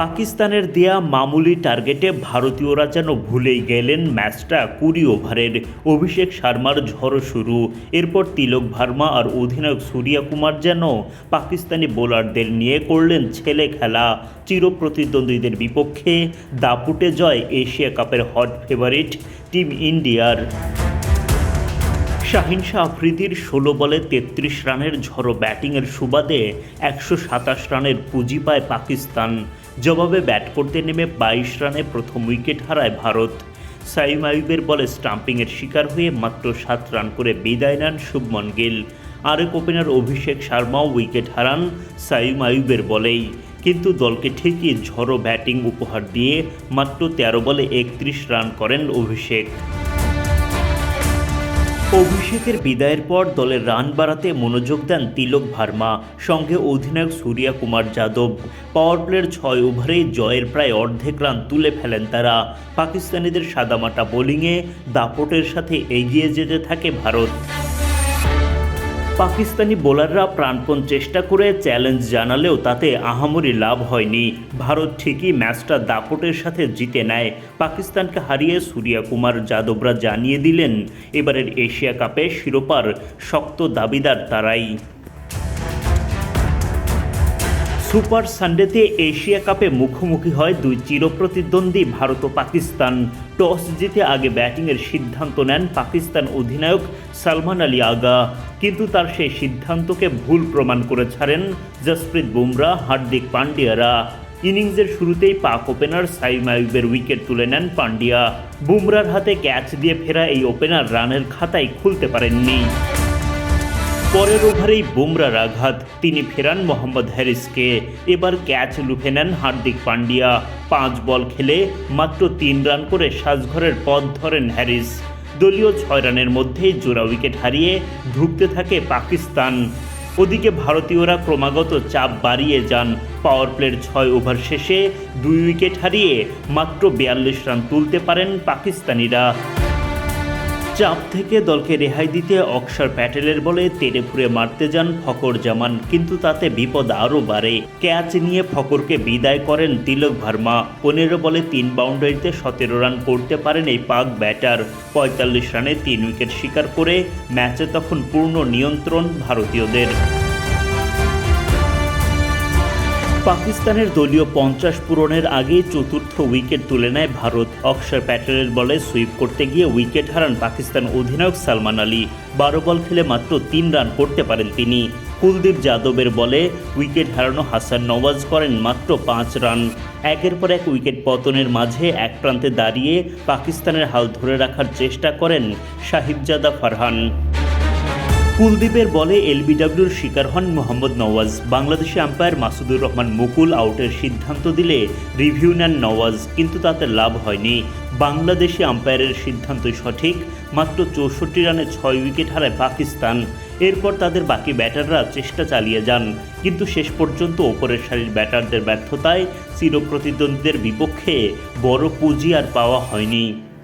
পাকিস্তানের দেয়া মামুলি টার্গেটে ভারতীয়রা যেন ভুলেই গেলেন ম্যাচটা কুড়ি ওভারের। অভিষেক শর্মার ঝড় শুরু। এরপর তিলক ভার্মা আর অধিনায়ক সূর্যা কুমার যেন পাকিস্তানি বোলারদের নিয়ে করলেন ছেলে খেলা। চিরপ্রতিদ্বন্দ্বীদের বিপক্ষে দাপুটে জয় এশিয়া কাপের হট ফেভারিট টিম ইন্ডিয়ার। শাহিন শাহ আফ্রিদির ষোলো বলে তেত্রিশ রানের ঝড়ো ব্যাটিংয়ের সুবাদে একশো সাতাশ রানের পুঁজি পায় পাকিস্তান। জবাবে ব্যাট করতে নেমে বাইশ রানে প্রথম উইকেট হারায় ভারত। সাইম আইবের বলে স্টাম্পিংয়ের শিকার হয়ে মাত্র সাত রান করে বিদায় নেন শুভমন গিল। আরেক ওপেনার অভিষেক শর্মাও উইকেট হারান সাইম আইবের বলেই। কিন্তু দলকে ঠিকই ঝড়ো ব্যাটিং উপহার দিয়ে মাত্র তেরো বলে একত্রিশ রান করেন অভিষেক। অভিষেকের বিদায়ের পর দলের রান বাড়াতে মনোযোগ দেন তিলক ভার্মা, সঙ্গে অধিনায়ক সূর্যা কুমার যাদব। পাওয়ার প্লের ছয় ওভারে জয়ের প্রায় অর্ধেক রান তুলে ফেলেন তারা। পাকিস্তানিদের সাদামাটা বোলিংয়ে দাপটের সাথে এগিয়ে যেতে থাকে ভারত। পাকিস্তানি বোলাররা প্রাণপণ চেষ্টা করে চ্যালেঞ্জ জানালেও তাতে আহামরি লাভ হয়নি। ভারত ঠিকই ম্যাচটা দাপটের সাথে জিতে নেয়। পাকিস্তানকে হারিয়ে সূর্যা কুমার যাদবরা জানিয়ে দিলেন, এবারের এশিয়া কাপে শিরোপার শক্ত দাবিদার তারাই। সুপার সানডেতে এশিয়া কাপে মুখোমুখি হয় দুই চিরপ্রতিদ্বন্দ্বী ভারত ও পাকিস্তান। টস জিতে আগে ব্যাটিংয়ের সিদ্ধান্ত নেন পাকিস্তান অধিনায়ক সালমান আলী আগা। কিন্তু তার সেই সিদ্ধান্তকে ভুল প্রমাণ করে ছাড়েন জসপ্রীত বুমরা, হার্দিক পান্ডিয়ারা। ইনিংসের শুরুতেই পাক ওপেনার সাইম আইবের উইকেট তুলে নেন পান্ডিয়া। বুমরার হাতে ক্যাচ দিয়ে ফেরা এই ওপেনার রানের খাতায় খুলতে পারেননি। পরের ওভারেই বুমরার আঘাত। তিনি ফেরান মোহাম্মদ হ্যারিসকে। এবার ক্যাচ লুফে নেন হার্দিক পান্ডিয়া। পাঁচ বল খেলে মাত্র তিন রান করে সাজঘরের পথ ধরেন হ্যারিস। দলীয় ছয় রানের মধ্যেই জোড়া উইকেট হারিয়ে ধুঁকতে থাকে পাকিস্তান। ওদিকে ভারতীয়রা ক্রমাগত চাপ বাড়িয়ে যান। পাওয়ার প্লের ছয় ওভার শেষে দুই উইকেট হারিয়ে মাত্র বিয়াল্লিশ রান তুলতে পারেন পাকিস্তানিরা। চাপ থেকে দলকে রেহাই দিতে অক্ষর প্যাটেলের বলে তেড়ে ফুড়ে মারতে যান ফকর জামান। কিন্তু তাতে বিপদ আরও বাড়ে। ক্যাচ নিয়ে ফকরকে বিদায় করেন তিলক ভার্মা। পনেরো বলে তিন বাউন্ডারিতে সতেরো রান করতে পারেন এই পাক ব্যাটার। পঁয়তাল্লিশ রানে তিন উইকেট শিকার করে ম্যাচে তখন পূর্ণ নিয়ন্ত্রণ ভারতীয়দের। পাকিস্তানের দলীয় পঞ্চাশ পূরণের আগেই চতুর্থ উইকেট তুলে নেয় ভারত। অক্ষর প্যাটেলের বলে সুইপ করতে গিয়ে উইকেট হারান পাকিস্তান অধিনায়ক সালমান আলী। বারো বল খেলে মাত্র তিন রান করতে পারেন তিনি। কুলদীপ যাদবের বলে উইকেট হারানো হাসান নওয়াজ করেন মাত্র পাঁচ রান। একের পর এক উইকেট পতনের মাঝে এক প্রান্তে দাঁড়িয়ে পাকিস্তানের হাল ধরে রাখার চেষ্টা করেন সাহিবজাদা ফারহান। কুলদীপের বলে এলবিডব্লিউর শিকার হন মোহাম্মদ নওয়াজ। বাংলাদেশি আম্পায়ার মাসুদুর রহমান মুকুল আউটের সিদ্ধান্ত দিলে রিভিউ নেন নওয়াজ, কিন্তু তাতে লাভ হয়নি। বাংলাদেশি আম্পায়ারের সিদ্ধান্তই সঠিক, মাত্র চৌষট্টি রানে ছয় উইকেট হারায় পাকিস্তান। এরপর তাদের বাকি ব্যাটাররা চেষ্টা চালিয়ে যান, কিন্তু শেষ পর্যন্ত ওপরের সারির ব্যাটারদের ব্যর্থতায় চিরপ্রতিদ্বন্দ্বীদের বিপক্ষে বড় পুঁজি আর পাওয়া হয়নি।